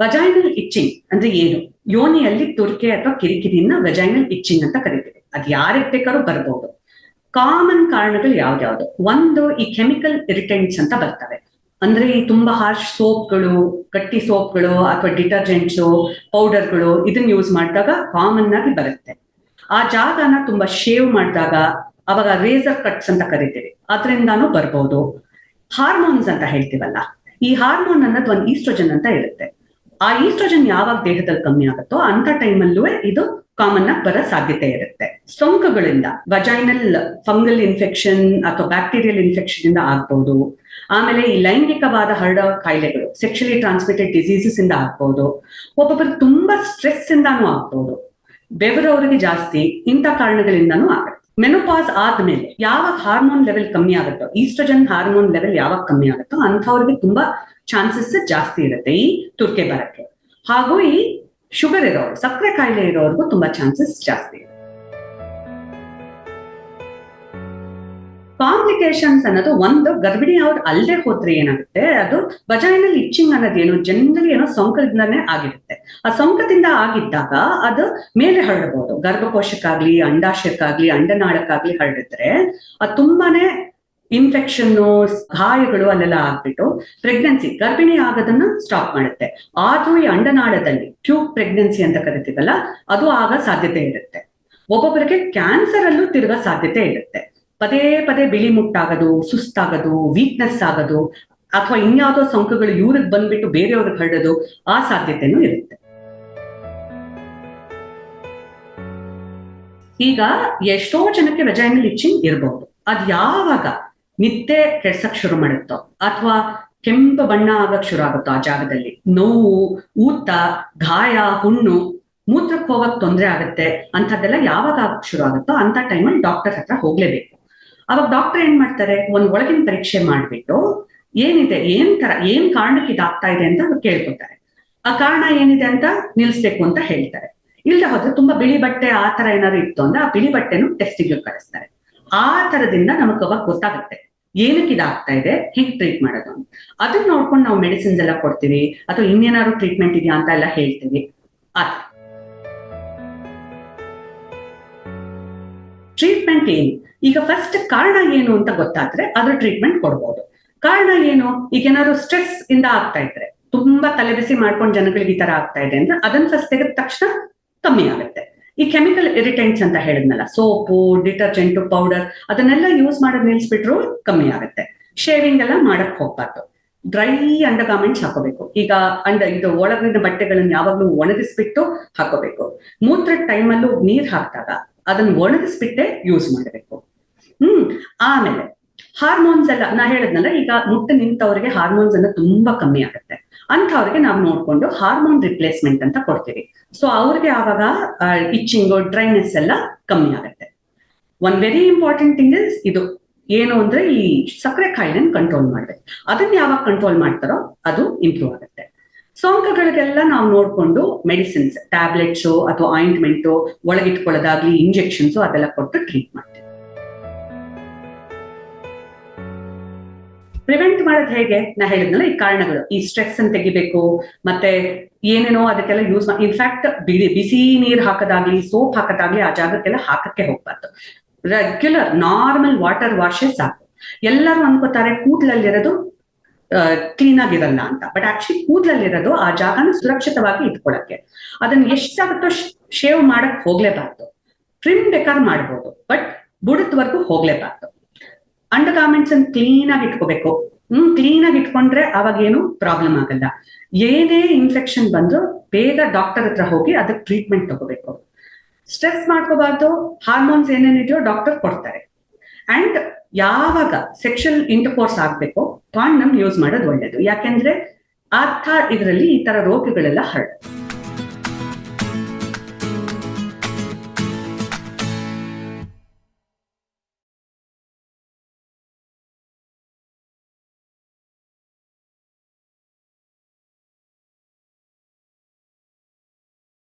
Vaginal itching ಅಂದ್ರೆ ಏನು? ಯೋನಿಯಲ್ಲಿ ತುರ್ಕೆ ಅಥವಾ ಕಿರಿಕಿರಿನ ವಜೈನಲ್ ಇಚ್ಚಿಂಗ್ ಅಂತ ಕರಿತೀವಿ. ಅದು ಯಾರಿಗೆ ಬೇಕಾದ್ರೂ ಬರ್ಬೋದು. ಕಾಮನ್ ಕಾರಣಗಳು ಯಾವ್ದ್ಯಾವ್ದು? ಒಂದು ಈ ಕೆಮಿಕಲ್ ಇರಿಟೆಂಟ್ಸ್ ಅಂತ ಬರ್ತವೆ. ಅಂದ್ರೆ ಈ ತುಂಬಾ ಹಾರ್ಶ್ ಸೋಪ್ಗಳು ಗಟ್ಟಿ ಸೋಪ್ಗಳು ಅಥವಾ ಡಿಟರ್ಜೆಂಟ್ಸು ಪೌಡರ್ಗಳು ಇದನ್ನ ಯೂಸ್ ಮಾಡಿದಾಗ ಕಾಮನ್ ಆಗಿ ಬರುತ್ತೆ. ಆ ಜಾಗನ ತುಂಬಾ ಶೇವ್ ಮಾಡಿದಾಗ ಅವಾಗ ರೇಸರ್ ಕಟ್ಸ್ ಅಂತ ಕರಿತೀವಿ. ಅದರಿಂದಾನು ಬರ್ಬೋದು. ಹಾರ್ಮೋನ್ಸ್ ಅಂತ ಹೇಳ್ತೀವಲ್ಲ. ಈ ಹಾರ್ಮೋನ್ ಅನ್ನೋದು ಒಂದು ಈಸ್ಟ್ರೋಜನ್ ಅಂತ ಇರುತ್ತೆ. ಆ ಈಸ್ಟ್ರೋಜನ್ ಯಾವಾಗ ದೇಹದಲ್ಲಿ ಕಮ್ಮಿ ಆಗುತ್ತೋ ಅಂತ ಟೈಮಲ್ಲೂ ಇದು ಕಾಮನ್ ಆಗಿ ಬರೋ ಸಾಧ್ಯತೆ ಇರುತ್ತೆ. ಸೋಂಕುಗಳಿಂದ ವಜೈನಲ್ ಫಂಗಲ್ ಇನ್ಫೆಕ್ಷನ್ ಅಥವಾ ಬ್ಯಾಕ್ಟೀರಿಯಲ್ ಇನ್ಫೆಕ್ಷನ್ ಇಂದ ಆಗ್ಬಹುದು ಆಮೇಲೆ ಈ ಲೈಂಗಿಕವಾದ ಹರಡೋ ಕಾಯಿಲೆಗಳು ಸೆಕ್ಷುಲಿ ಟ್ರಾನ್ಸ್ಮಿಟೆಡ್ ಡಿಸೀಸಸ್ ಇಂದ ಆಗ್ಬಹುದು ಒಬ್ಬೊಬ್ಬರು ತುಂಬಾ ಸ್ಟ್ರೆಸ್ ಇಂದಾನು ಆಗ್ಬಹುದು ಬೆವರವರಿಗೆ ಜಾಸ್ತಿ ಇಂಥ ಕಾರಣಗಳಿಂದಾನು ಆಗುತ್ತೆ. ಮೆನೋಪಾಸ್ ಆದ್ಮೇಲೆ ಯಾವಾಗ ಹಾರ್ಮೋನ್ ಲೆವೆಲ್ ಕಮ್ಮಿ ಆಗುತ್ತೋ ಈಸ್ಟ್ರೋಜನ್ ಹಾರ್ಮೋನ್ ಲೆವೆಲ್ ಯಾವಾಗ ಕಮ್ಮಿ ಆಗುತ್ತೋ ಅಂಥವ್ರಿಗೆ ತುಂಬಾ ಚಾನ್ಸಸ್ ಜಾಸ್ತಿ ಇರುತ್ತೆ ಈ ತುರ್ಕೆ ಬರಕ್ಕೆ. ಹಾಗೂ ಈ ಶುಗರ್ ಇರೋರು, ಸಕ್ಕರೆ ಕಾಯಿಲೆ ಇರೋರ್ಗೂ ತುಂಬಾ ಚಾನ್ಸಸ್ ಜಾಸ್ತಿ ಕಾಂಪ್ಲಿಕೇಶನ್ಸ್ ಅನ್ನೋದು ಒಂದು ಗರ್ಭಿಣಿ ಅವ್ರು ಅಲ್ಲದೆ ಹೋದ್ರೆ ಏನಾಗುತ್ತೆ? ಅದು ಬಜಾಯಿನಲ್ ಇಚ್ಚಿಂಗ್ ಅನ್ನೋದು ಅನ್ನೋದೇನು ಜನರಲಿ ಏನೋ ಸೋಂಕದಿಂದಾನೇ ಆಗಿರುತ್ತೆ. ಆ ಸೋಂಕದಿಂದ ಆಗಿದ್ದಾಗ ಅದು ಮೇಲೆ ಹರಡಬಹುದು ಗರ್ಭಕೋಶಕ್ಕಾಗ್ಲಿ, ಅಂಡಾಶಯಕ್ಕಾಗ್ಲಿ, ಅಂಡನಾಳಕ್ಕಾಗ್ಲಿ ಹರಡಿದ್ರೆ ಅದು ತುಂಬಾನೇ ಇನ್ಫೆಕ್ಷನ್ ಗಾಯಗಳು ಅಲ್ಲೆಲ್ಲ ಆಗ್ಬಿಟ್ಟು ಪ್ರೆಗ್ನೆನ್ಸಿ ಗರ್ಭಿಣಿ ಆಗೋದನ್ನ ಸ್ಟಾಪ್ ಮಾಡುತ್ತೆ. ಆದ್ರೂ ಈ ಅಂಡನಾಳದಲ್ಲಿ ಟ್ಯೂಬ್ ಪ್ರೆಗ್ನೆನ್ಸಿ ಅಂತ ಕರಿತೀವಲ್ಲ, ಅದು ಆಗ ಸಾಧ್ಯತೆ ಇರುತ್ತೆ. ಒಬ್ಬೊಬ್ಬರಿಗೆ ಕ್ಯಾನ್ಸರ್ ಅಲ್ಲೂ ತಿರುಗೋ ಸಾಧ್ಯತೆ ಇರುತ್ತೆ. ಪದೇ ಪದೇ ಬಿಳಿ ಮುಟ್ಟಾಗೋದು, ಸುಸ್ತಾಗೋದು ವೀಕ್ನೆಸ್ ಆಗೋದು, ಅಥವಾ ಇನ್ಯಾವುದೋ ಸೋಂಕುಗಳು ಇವ್ರಿಗೆ ಬಂದ್ಬಿಟ್ಟು ಬೇರೆಯವ್ರಿಗೆ ಹರಡೋದು ಆ ಸಾಧ್ಯತೆನೂ ಇರುತ್ತೆ. ಈಗ ಎಷ್ಟೋ ಜನಕ್ಕೆ ವೆಜೈನಲ್ ಇಚ್ಚಿಂಗ್ ಇರಬಹುದು ಅದ್ ಯಾವಾಗ ನಿತ್ಯ ಕೆಡ್ಸಕ್ ಶುರು ಮಾಡುತ್ತೋ, ಅಥವಾ ಕೆಂಪು ಬಣ್ಣ ಆಗಕ್ ಶುರು ಆಗುತ್ತೋ ಆ ಜಾಗದಲ್ಲಿ. ನೋವು, ಊತ, ಗಾಯ, ಹುಣ್ಣು, ಮೂತ್ರಕ್ಕೆ ಹೋಗಕ್ ತೊಂದರೆ ಆಗುತ್ತೆ, ಅಂಥದ್ದೆಲ್ಲ ಯಾವಾಗ ಆಗಕ್ ಶುರು ಆಗುತ್ತೋ ಅಂತ ಟೈಮಲ್ಲಿ ಡಾಕ್ಟರ್ ಹತ್ರ ಹೋಗ್ಲೇಬೇಕು. ಅವಾಗ ಡಾಕ್ಟರ್ ಏನ್ ಮಾಡ್ತಾರೆ? ಒಂದ್ ಒಳಗಿನ ಪರೀಕ್ಷೆ ಮಾಡ್ಬಿಟ್ಟು ಏನಿದೆ, ಏನ್ ತರ, ಏನ್ ಕಾರಣಕ್ಕೆ ಇದಾಗ್ತಾ ಇದೆ ಅಂತ ಕೇಳ್ಕೊತಾರೆ. ಆ ಕಾರಣ ಏನಿದೆ ಅಂತ ನಿಲ್ಸ್ಬೇಕು ಅಂತ ಹೇಳ್ತಾರೆ. ಇಲ್ದ ಹೋದ್ರೆ ತುಂಬಾ ಬಿಳಿ ಬಟ್ಟೆ ಆ ತರ ಏನಾದ್ರು ಇತ್ತು ಅಂದ್ರೆ ಆ ಬಿಳಿ ಬಟ್ಟೆನು ಟೆಸ್ಟಿಗೆ ಕಳಿಸ್ತಾರೆ. ಆ ತರದಿಂದ ನಮಗ್ ಅವಾಗ ಗೊತ್ತಾಗುತ್ತೆ. ಏನಕ್ಕೆ ಇದಾಗ್ತಾ ಇದೆ? ಹೆಂಗ್ ಟ್ರೀಟ್ ಮಾಡೋದು ಅಂತ. ಅದನ್ನ ನೋಡ್ಕೊಂಡು ನಾವು ಮೆಡಿಸಿನ್ಸ್ ಎಲ್ಲ ಕೊಡ್ತೀವಿ. ಅಥವಾ ಇನ್ನೇನಾದ್ರು ಟ್ರೀಟ್ಮೆಂಟ್ ಇದೆಯಾ ಅಂತ ಎಲ್ಲ ಹೇಳ್ತೀವಿ. ಆತ ಟ್ರೀಟ್ಮೆಂಟ್ ಏನು? ಈಗ ಫಸ್ಟ್ ಕಾರಣ ಏನು ಅಂತ ಗೊತ್ತಾದ್ರೆ ಅದ್ರ ಟ್ರೀಟ್ಮೆಂಟ್ ಕೊಡ್ಬೋದು. ಕಾರಣ ಏನು? ಈಗ ಏನಾದ್ರು ಸ್ಟ್ರೆಸ್ ಇಂದ ಆಗ್ತಾ ಇದ್ರೆ, ತುಂಬಾ ತಲೆಬಿಸಿ ಮಾಡ್ಕೊಂಡು ಜನಗಳಿಗೆ ಈ ತರ ಆಗ್ತಾ ಇದೆ ಅಂದ್ರೆ ಅದನ್ನ ಫಸ್ಟ್ ತೆಗೆದ ತಕ್ಷಣ ಕಮ್ಮಿ ಆಗುತ್ತೆ. ಈ ಕೆಮಿಕಲ್ ಇರಿಟೆಂಟ್ಸ್ ಅಂತ ಹೇಳಿದ್ನಲ್ಲ, ಸೋಪು ಡಿಟರ್ಜೆಂಟ್ ಪೌಡರ್ ಅದನ್ನೆಲ್ಲ ಯೂಸ್ ಮಾಡೋದ್ ನಿಲ್ಸ್ಬಿಟ್ರು ಕಮ್ಮಿ ಆಗುತ್ತೆ. ಶೇವಿಂಗ್ ಎಲ್ಲ ಮಾಡಕ್ ಹೋಗ್ಬಾರ್ದು. ಡ್ರೈ ಅಂಡರ್ ಗಾರ್ಮೆಂಟ್ಸ್ ಹಾಕೋಬೇಕು. ಈಗ ಅಂಡ ಇದು ಒಳಗಿನ ಬಟ್ಟೆಗಳನ್ನ ಯಾವಾಗ್ಲೂ ಒಣಗಿಸ್ಬಿಟ್ಟು ಹಾಕೋಬೇಕು. ಮೂತ್ರ ಟೈಮಲ್ಲೂ ನೀರ್ ಹಾಕಿದಾಗ ಅದನ್ನ ಒಣಗಿಸ್ಬಿಟ್ಟೆ ಯೂಸ್ ಮಾಡಬೇಕು. ಹ್ಮ್, ಆಮೇಲೆ ಹಾರ್ಮೋನ್ಸ್ ಎಲ್ಲ, ನಾ ಹೇಳಿದ್ನಲ್ಲ, ಈಗ ಮುಟ್ಟು ನಿಂತವ್ರಿಗೆ ಹಾರ್ಮೋನ್ಸ್ ಅನ್ನ ತುಂಬಾ ಕಮ್ಮಿ ಆಗುತ್ತೆ. ಅಂಥವ್ರಿಗೆ ನಾವು ನೋಡ್ಕೊಂಡು ಹಾರ್ಮೋನ್ ರಿಪ್ಲೇಸ್ಮೆಂಟ್ ಅಂತ ಕೊಡ್ತೀವಿ. ಸೊ ಅವ್ರಿಗೆ ಆವಾಗ ಇಚ್ಚಿಂಗು ಡ್ರೈನೆಸ್ ಎಲ್ಲ ಕಮ್ಮಿ ಆಗುತ್ತೆ. One very important thing is ಇದು, ಏನು ಅಂದ್ರೆ ಈ ಸಕ್ಕರೆ ಕಾಯಿಲೆನ ಕಂಟ್ರೋಲ್ ಮಾಡ್ಬೇಕು. ಅದನ್ನ ಯಾವಾಗ ಕಂಟ್ರೋಲ್ ಮಾಡ್ತಾರೋ ಅದು ಇಂಪ್ರೂವ್ ಆಗುತ್ತೆ. ಸೋಂಕಗಳಿಗೆಲ್ಲ ನಾವು ನೋಡ್ಕೊಂಡು ಮೆಡಿಸಿನ್ಸ್ ಟ್ಯಾಬ್ಲೆಟ್ಸ್ ಅಥವಾ ಆಯಿಂಟ್ಮೆಂಟು ಒಳಗಿಟ್ಕೊಳ್ಳೋದಾಗ್ಲಿ ಇಂಜೆಕ್ಷನ್ಸು ಅದೆಲ್ಲ ಕೊಟ್ಟು ಟ್ರೀಟ್ ಮಾಡ್ತೀವಿ. ಪ್ರಿವೆಂಟ್ ಮಾಡೋದು ಹೇಗೆ? ನಾ ಹೇಳಿದ್ನಲ್ಲ ಈ ಕಾರಣಗಳು. ಈ ಸ್ಟ್ರೆಸ್ ಅನ್ನು ತೆಗಿಬೇಕು, ಮತ್ತೆ ಏನೇನೋ ಅದಕ್ಕೆಲ್ಲ ಯೂಸ್ ಮಾಡಿ ಇನ್ಫ್ಯಾಕ್ಟ್ ಬಿಡಿ ಬಿಸಿ ನೀರು ಹಾಕೋದಾಗ್ಲಿ ಸೋಪ್ ಹಾಕೋದಾಗ್ಲಿ ಆ ಜಾಗಕ್ಕೆಲ್ಲ ಹಾಕಕ್ಕೆ ಹೋಗ್ಬಾರ್ದು. ರೆಗ್ಯುಲರ್ ನಾರ್ಮಲ್ ವಾಟರ್ ವಾಶೇ ಸಾಕು ಎಲ್ಲರೂ ಅನ್ಕೋತಾರೆ ಕೂದಲಲ್ಲಿರೋದು ಕ್ಲೀನ್ ಆಗಿರಲ್ಲ ಅಂತ. ಬಟ್ ಆಕ್ಚುಲಿ ಕೂದಲಲ್ಲಿರೋದು ಆ ಜಾಗನ ಸುರಕ್ಷಿತವಾಗಿ ಇಟ್ಕೊಳಕ್ಕೆ. ಅದನ್ನ ಎಷ್ಟಾಗುತ್ತೋ ಶೇವ್ ಮಾಡಕ್ ಹೋಗ್ಲೇಬಾರ್ದು. ಟ್ರಿಮ್ ಬೇಕಾದ್ರೆ ಮಾಡ್ಬೋದು. ಬಟ್ ಬುಡತ್ವರೆಗೂ ಹೋಗ್ಲೇಬಾರ್ದು. ಅಂಡರ್ ಗಾರ್ಮೆಂಟ್ಸ್ ಅನ್ನು ಕ್ಲೀನ್ ಆಗಿ ಇಟ್ಕೋಬೇಕು. ಹ್ಮ್ ಕ್ಲೀನ್ ಆಗಿ ಇಟ್ಕೊಂಡ್ರೆ ಅವಾಗ ಏನು ಪ್ರಾಬ್ಲಮ್ ಆಗಲ್ಲ. ಏನೇ ಇನ್ಫೆಕ್ಷನ್ ಬಂದ್ರು ಬೇಗ ಡಾಕ್ಟರ್ ಹತ್ರ ಹೋಗಿ ಅದಕ್ಕೆ ಟ್ರೀಟ್ಮೆಂಟ್ ತಗೋಬೇಕು. ಸ್ಟ್ರೆಸ್ ಮಾಡ್ಕೋಬಾರ್ದು. ಹಾರ್ಮೋನ್ಸ್ ಏನೇನಿದೆಯೋ ಡಾಕ್ಟರ್ ಕೊಡ್ತಾರೆ. ಅಂಡ್ ಯಾವಾಗ ಸೆಕ್ಷಲ್ ಇಂಟರ್ಕೋರ್ಸ್ ಆಗ್ಬೇಕು ಕಾಂಡಮ್ ಯೂಸ್ ಮಾಡೋದು ಒಳ್ಳೇದು. ಯಾಕೆಂದ್ರೆ ಅರ್ಥ ಇದರಲ್ಲಿ ಈ ತರ ರೋಗಗಳೆಲ್ಲ ಹರಡುತ್ತೆ.